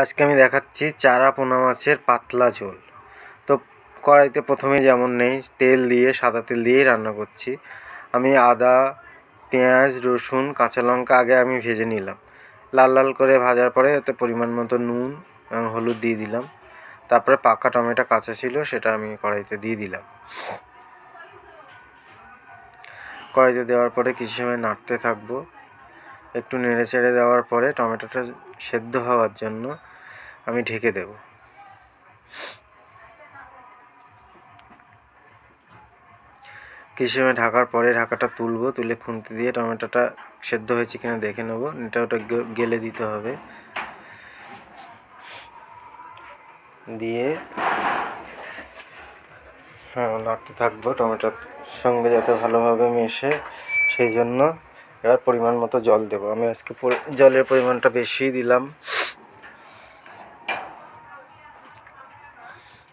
আজকে আমি দেখাচ্ছি চারা পোনা মাছের পাতলা ঝোল। তো কড়াইতে প্রথমে যেমন নেই, তেল দিয়ে, সাদা তেল দিয়েই রান্না করছি। আমি আদা, পেঁয়াজ, রসুন, কাঁচা লঙ্কা আগে আমি ভেজে নিলাম। লাল লাল করে ভাজার পরে এতে পরিমাণ মতো নুন এবং হলুদ দিয়ে দিলাম। তারপরে পাকা টমেটো কাঁচা ছিল সেটা আমি কড়াইতে দিয়ে দিলাম। কড়াইতে দেওয়ার পরে কিছু সময় নাড়তে থাকব। একটু নেড়ে চেড়ে দেওয়ার পরে টমেটোটা সেদ্ধ হওয়ার জন্য আমি ঢেকে দেব। কিছু সময় ঢাকার পরে ঢাকাটা তুলবো, তুলে খুন্তি দিয়ে টমেটোটা সেদ্ধ হয়েছে কিনা দেখে নেব। এটা ওটা গেলে দিতে হবে। দিয়ে হ্যাঁ নাড়তে থাকব, টমেটোর সঙ্গে যাতে ভালোভাবে মেশে, সেই জন্য এবার পরিমাণ মতো জল দেবো। আমি আজকে জলের পরিমাণটা বেশিই দিলাম।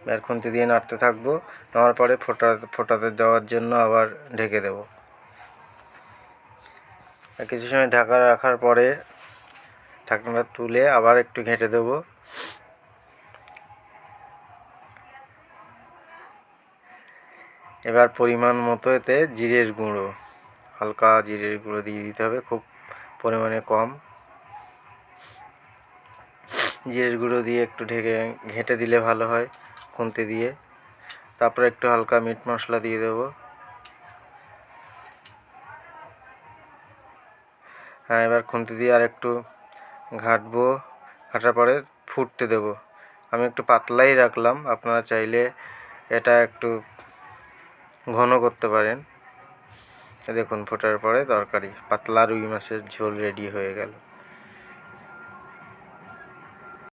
এবার খুন্তি দিয়ে নাড়তে থাকব। নেওয়ার পরে ফোটা, ফোটাতে দেওয়ার জন্য আবার ঢেকে দেবো। কিছু সময় ঢাকা রাখার পরে ঢাকনাটা তুলে আবার একটু ঘেঁটে দেবো। এবার পরিমাণ মতো এতে জিরের গুঁড়ো। হালকা জিরের গুঁড়ো দিয়ে দিতে হবে, খুব পরিমাণে কম। জিরের গুঁড়ো দিয়ে একটু ঢেকে, ঘেঁটে দিলে ভালো হয় খুন্তি দিয়ে। তারপরে একটু হালকা মিট মশলা দিয়ে দেবো। হ্যাঁ এবার খুন্তি দিয়ে আর একটু ঘাঁটবো। ঘাটার পরে ফুটতে দেবো। আমি একটু পাতলাই রাখলাম, আপনারা চাইলে এটা একটু ঘন করতে পারেন। দেখুন ফোটার পরে তরকারি পাতলা রুই মাছের ঝোল রেডি হয়ে গেল।